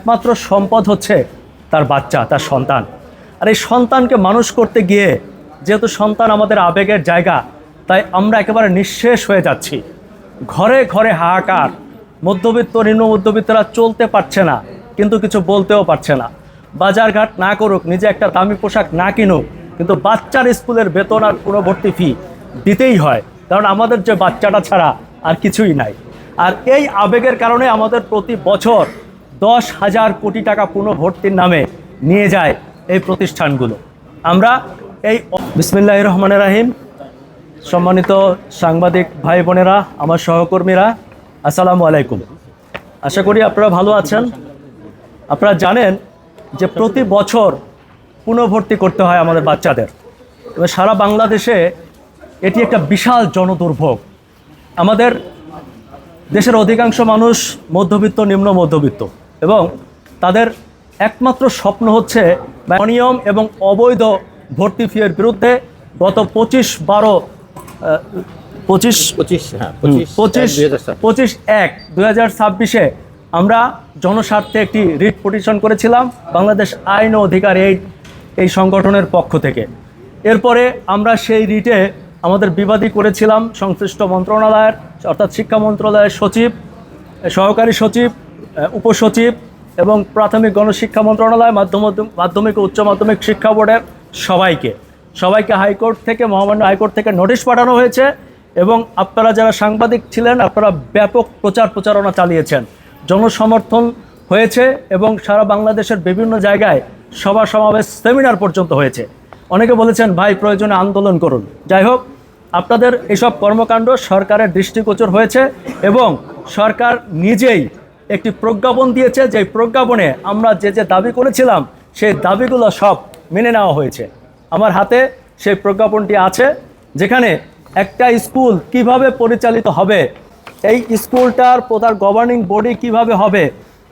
একমাত্র সম্পদ হচ্ছে তার বাচ্চা, তার সন্তান। আর এই সন্তানকে মানুষ করতে গিয়ে যেহেতু সন্তান আমাদের আবেগের জায়গা, তাই আমরা একেবারে নিঃশেষ হয়ে যাচ্ছি। ঘরে ঘরে হাহাকার, মধ্যবিত্ত, নিম্ন মধ্যবিত্তরা চলতে পারছে না, কিন্তু কিছু বলতেও পারছে না। বাজারঘাট না করুক, নিজে একটা দামি পোশাক না কিনুক, কিন্তু বাচ্চার স্কুলের বেতন আর কোনো ভর্তি ফি দিতেই হয়, কারণ আমাদের যে বাচ্চাটা ছাড়া আর কিছুই নাই। আর এই আবেগের কারণে আমাদের প্রতি বছর দশ হাজার কোটি টাকা পুনর্ভর্তির নামে নিয়ে যায় এই প্রতিষ্ঠানগুলো। আমরা এই বিসমিল্লাহ রহমান রাহিম। সম্মানিত সাংবাদিক ভাই বোনেরা, আমার সহকর্মীরা, আসসালামু আলাইকুম। আশা করি আপনারা ভালো আছেন। আপনারা জানেন যে প্রতি বছর পুনর্ভর্তি করতে হয় আমাদের বাচ্চাদের। তবে সারা বাংলাদেশে এটি একটা বিশাল জনদুর্ভোগ। আমাদের দেশের অধিকাংশ মানুষ মধ্যবিত্ত, নিম্ন মধ্যবিত্ত। এবং তাদের একমাত্র স্বপ্ন হচ্ছে অনিয়ম এবং অবৈধ ভর্তি ফিয়ের বিরুদ্ধে গত পঁচিশ বারো পঁচিশ পঁচিশ হ্যাঁ পঁচিশ। পঁচিশ এক দুই হাজার ছাব্বিশে আমরা জনস্বার্থে একটি রিট পিটিশন করেছিলাম বাংলাদেশ আইন ও অধিকার এই এই সংগঠনের পক্ষ থেকে এরপরে আমরা সেই রিটে আমাদের বিবাদী করেছিলাম সংশ্লিষ্ট মন্ত্রণালয়ের অর্থাৎ শিক্ষা মন্ত্রণালয়ের সচিব সহকারী সচিব উপসচিব এবং প্রাথমিক গণশিক্ষা মন্ত্রণালয়, মাধ্যম মাধ্যমিক উচ্চ মাধ্যমিক শিক্ষা বোর্ডের সবাইকে। সবাইকে হাইকোর্ট থেকে, মহামান্য হাইকোর্ট থেকে নোটিশ পাঠানো হয়েছে এবং আপনারা যারা সাংবাদিক ছিলেন, আপনারা ব্যাপক প্রচার প্রচারণা চালিয়েছেন। জনসমর্থন হয়েছে এবং সারা বাংলাদেশের বিভিন্ন জায়গায় সভা সমাবেশ, সেমিনার পর্যন্ত হয়েছে। অনেকে বলেছেন, ভাই, প্রয়োজনে আন্দোলন করুন। যাই হোক, আপনাদের এসব কর্মকাণ্ড সরকারের দৃষ্টিগোচর হয়েছে এবং সরকার নিজেই একটি প্রজ্ঞাপন দিয়েছে যে প্রজ্ঞাপনে আমরা যে যে দাবি করেছিলাম, সেই দাবিগুলো সব মেনে নেওয়া হয়েছে। আমার হাতে সেই প্রজ্ঞাপনটি আছে, যেখানে একটা স্কুল কীভাবে পরিচালিত হবে, এই স্কুলটার প্রধান গভর্নিং বডি কীভাবে হবে,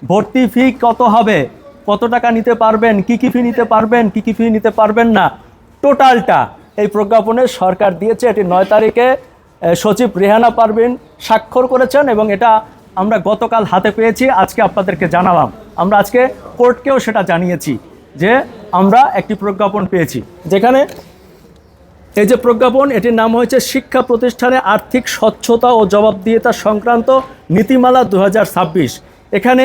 ভর্তি ফি কত হবে, কত টাকা নিতে পারবেন, কি কি ফি নিতে পারবেন, কি কি ফি নিতে পারবেন না টোটালটা এই প্রজ্ঞাপনে সরকার দিয়েছে। এটি নয় তারিখে সচিব রেহানা পারভিন স্বাক্ষর করেছেন এবং এটা আমরা গতকাল হাতে পেয়েছি, আজকে আপনাদেরকে জানালাম। আমরা আজকে কোর্টকেও সেটা জানিয়েছি যে আমরা একটি প্রজ্ঞাপন পেয়েছি। যেখানে এই যে প্রজ্ঞাপন, এটির নাম হয়েছে শিক্ষা প্রতিষ্ঠানে আর্থিক স্বচ্ছতা ও জবাবদিহিতা সংক্রান্ত নীতিমালা দু হাজার ছাব্বিশ। এখানে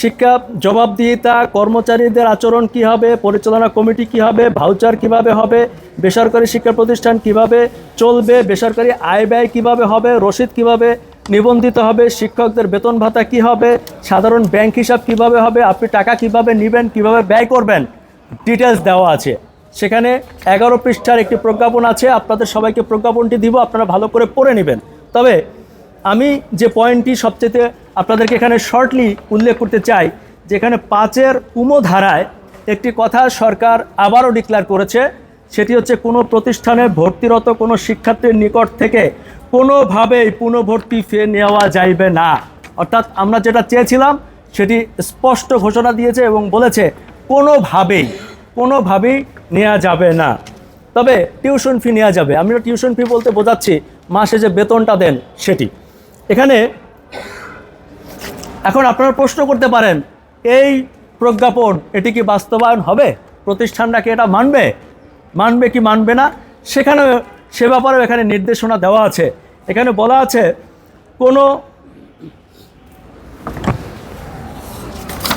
শিক্ষা জবাবদিহিতা, কর্মচারীদের আচরণ কি হবে, পরিচালনা কমিটি কি হবে, ভাউচার কীভাবে হবে, বেসরকারি শিক্ষা প্রতিষ্ঠান কীভাবে চলবে, বেসরকারি আয় ব্যয় কীভাবে হবে, রসিদ কীভাবে নিবন্ধিত হবে। শিক্ষকদের বেতন ভাতা কি হবে? সাধারণ ব্যাংক হিসাব কীভাবে হবে? আপনি টাকা কীভাবে নেবেন? কীভাবে ব্যয় করবেন? ডিটেলস দেওয়া আছে। সেখানে এগারো পৃষ্ঠার একটি প্রজ্ঞাপন আছে। আপনাদের সবাইকে প্রজ্ঞাপনটি দিব, আপনারা ভালো করে পড়ে নেবেন। তবে আমি যে পয়েন্টটি সবচেয়ে আপনাদেরকে এখানে শর্টলি উল্লেখ করতে চাই, যেখানে পাঁচের উমো ধারায় একটি কথা সরকার আবারও ডিক্লেয়ার করেছে। সেটি হচ্ছে কোনো প্রতিষ্ঠানে ভর্তিরত কোনো শিক্ষার্থীর নিকট থেকে কোনোভাবেই পুনর্ভর্তি ফে নেওয়া যাইবে না। অর্থাৎ আমরা যেটা চেয়েছিলাম, সেটি স্পষ্ট ঘোষণা দিয়েছে এবং বলেছে কোনোভাবেই কোনোভাবেই নেওয়া যাবে না। তবে টিউশন ফি নেওয়া যাবে। আমরা টিউশন ফি বলতে বোঝাচ্ছি, মাসে যে বেতনটা দেন সেটি। এখানে এখন আপনারা প্রশ্ন করতে পারেন, এই প্রজ্ঞাপন এটি কি বাস্তবায়ন হবে? প্রতিষ্ঠানটা কি এটা মানবে? মানবে কি মানবে না সেখানে সে ব্যাপারেও এখানে নির্দেশনা দেওয়া আছে এখানে বলা আছে কোনো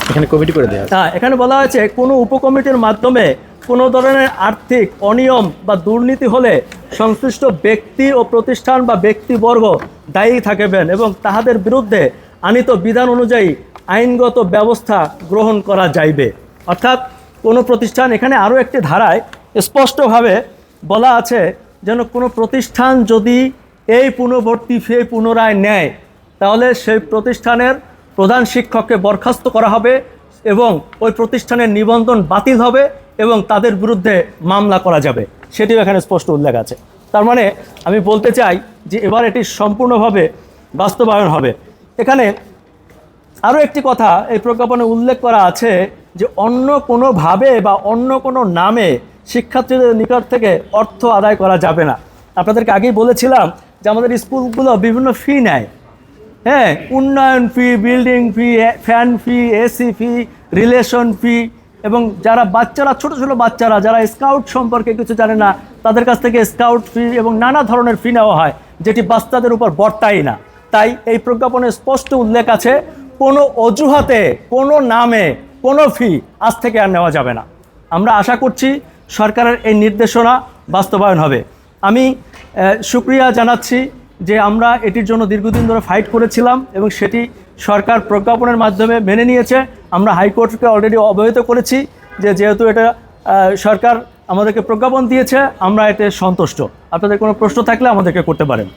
এখানে কমিটি করে দেওয়া আছে। হ্যাঁ এখানে বলা হয়েছে কোনো উপকমিটির মাধ্যমে কোনো ধরনের আর্থিক অনিয়ম বা দুর্নীতি হলে সংশ্লিষ্ট ব্যক্তি ও প্রতিষ্ঠান বা ব্যক্তিবর্গ দায়ী থাকবেন এবং তাহাদের বিরুদ্ধে আনিত বিধান অনুযায়ী আইনগত ব্যবস্থা গ্রহণ করা যাইবে অর্থাৎ কোনো প্রতিষ্ঠান এখানে আরও একটি ধারায় স্পষ্টভাবে বলা আছে যেন কোনো প্রতিষ্ঠান যদি এই পুনর্ভর্তি ফে পুনরায় নেয়, তাহলে সেই প্রতিষ্ঠানের প্রধান শিক্ষককে বরখাস্ত করা হবে এবং ওই প্রতিষ্ঠানের নিবন্ধন বাতিল হবে এবং তাদের বিরুদ্ধে মামলা করা যাবে। সেটিও এখানে স্পষ্ট উল্লেখ আছে। তার মানে আমি বলতে চাই যে এবার এটি সম্পূর্ণভাবে বাস্তবায়ন হবে। এখানে আরও একটি কথা এই প্রজ্ঞাপনে উল্লেখ করা আছে যে অন্য কোনোভাবে বা অন্য কোনো নামে শিক্ষার্থীদের নিকট থেকে অর্থ আদায় করা যাবে না। আপনাদেরকে আগেই বলেছিলাম যে আমাদের স্কুলগুলো বিভিন্ন ফি নেয়। হ্যাঁ উন্নয়ন fee building fee fan fee AC fee relation fee এবং যারা বাচ্চারা, ছোট ছোট বাচ্চারা, যারা স্কাউট সম্পর্কে কিছু জানে না, তাদের কাছ থেকে স্কাউট ফি এবং নানা ধরনের ফি নেওয়া হয়, যেটি বাচ্চাদের উপর বর্তাই না। তাই এই প্রজ্ঞাপনে স্পষ্ট উল্লেখ আছে, কোনো অজুহাতে, কোনো নামে, কোনো ফি আজ থেকে আর নেওয়া যাবে না। আমরা আশা করছি সরকারের এই নির্দেশনা বাস্তবায়ন হবে। আমি আহ, শুক্রিয়া জানাচ্ছি যে আমরা এটির জন্য দীর্ঘদিন ধরে ফাইট করেছিলাম এবং সেটি সরকার প্রজ্ঞাপনের মাধ্যমে মেনে নিয়েছে। আমরা হাইকোর্টকে অলরেডি অবহিত করেছি যে যেহেতু এটা সরকার আমাদেরকে প্রজ্ঞাপন দিয়েছে আমরা এতে সন্তুষ্ট। আপনাদের কোনো প্রশ্ন থাকলে আমাদেরকে করতে পারেন।